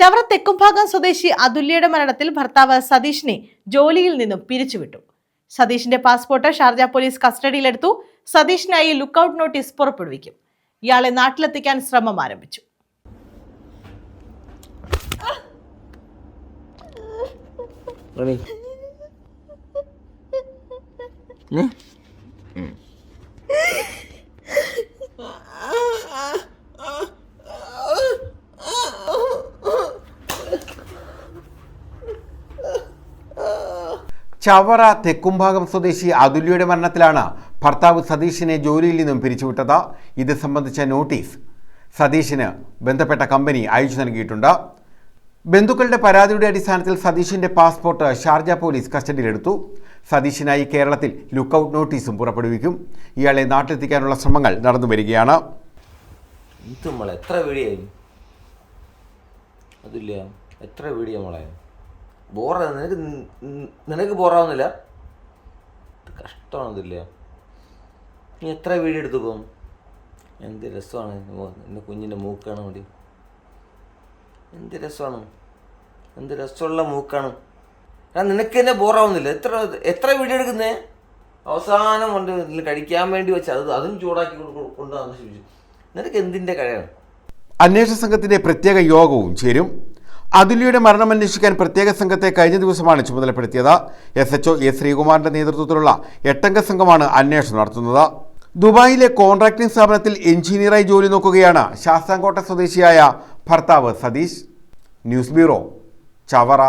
ചവറ തെക്കുംഭാഗം സ്വദേശി അതുല്യയുടെ മരണത്തിൽ ഭർത്താവ് സതീഷിനെ ജോലിയിൽ നിന്നും പിരിച്ചുവിട്ടു. സതീഷിന്റെ പാസ്പോർട്ട് ഷാർജ പോലീസ് കസ്റ്റഡിയിലെടുത്തു. സതീഷിനായി ലുക്കൌട്ട് നോട്ടീസ് പുറപ്പെടുവിക്കും. ഇയാളെ നാട്ടിലെത്തിക്കാൻ ശ്രമം ആരംഭിച്ചു. റെഡി. ചവറ തെക്കുംഭാഗം സ്വദേശി അതുല്യയുടെ മരണത്തിലാണ് ഭർത്താവ് സതീഷിനെ ജോലിയിൽ നിന്നും പിരിച്ചുവിട്ടത്. ഇത് സംബന്ധിച്ച നോട്ടീസ് സതീഷിന് ബന്ധപ്പെട്ട കമ്പനി അയച്ചു നൽകിയിട്ടുണ്ട്. ബന്ധുക്കളുടെ പരാതിയുടെ അടിസ്ഥാനത്തിൽ സതീഷിന്റെ പാസ്പോർട്ട് ഷാർജ പോലീസ് കസ്റ്റഡിയിലെടുത്തു. സതീഷിനായി കേരളത്തിൽ ലുക്കൌട്ട് നോട്ടീസും പുറപ്പെടുവിക്കും. ഇയാളെ നാട്ടിലെത്തിക്കാനുള്ള ശ്രമങ്ങൾ നടന്നു വരികയാണ്. എത്ര വീഡിയോ അതില്ല എത്ര വീഡിയോ മോളെ? ബോറ. നിനക്ക് നിനക്ക് ബോറാവുന്നില്ല? ഇത് കഷ്ടമാണ് ഇതില്ല നീ എത്ര വീഡിയോ എടുത്തു പോകും എന്ത് രസമാണ് എന്റെ കുഞ്ഞിന്റെ മൂക്കാണ് മതി. എന്ത് രസമാണ്? എന്ത് രസമുള്ള മൂക്കാണ്. ഞാൻ നിനക്ക് തന്നെ ബോറാവുന്നില്ല? എത്ര എത്ര വീഡിയോ എടുക്കുന്നേ? അവസാനം കൊണ്ട് കഴിക്കാൻ വേണ്ടി വെച്ച് അത് അതും ചൂടാക്കി കൊണ്ട് കൊണ്ടുവന്ന് നശിപ്പിച്ചു നിനക്ക് എന്തിന്റെ കഴിയാണ് അന്വേഷണ സംഘത്തിന്റെ പ്രത്യേക യോഗവും ചേരും. അതുല്യയുടെ മരണം അന്വേഷിക്കാൻ പ്രത്യേക സംഘത്തെ കഴിഞ്ഞ ദിവസമാണ് ചുമതലപ്പെടുത്തിയത്. എസ് എച്ച്ഒ എ ശ്രീകുമാറിന്റെ നേതൃത്വത്തിലുള്ള എട്ടംഗ സംഘമാണ് അന്വേഷണം നടത്തുന്നത്. ദുബായിലെ കോൺട്രാക്ടിംഗ് സ്ഥാപനത്തിൽ എഞ്ചിനീയറായി ജോലി നോക്കുകയാണ് ശാസ്താംകോട്ട സ്വദേശിയായ ഭർത്താവ് സതീഷ്. News bureau Chavara.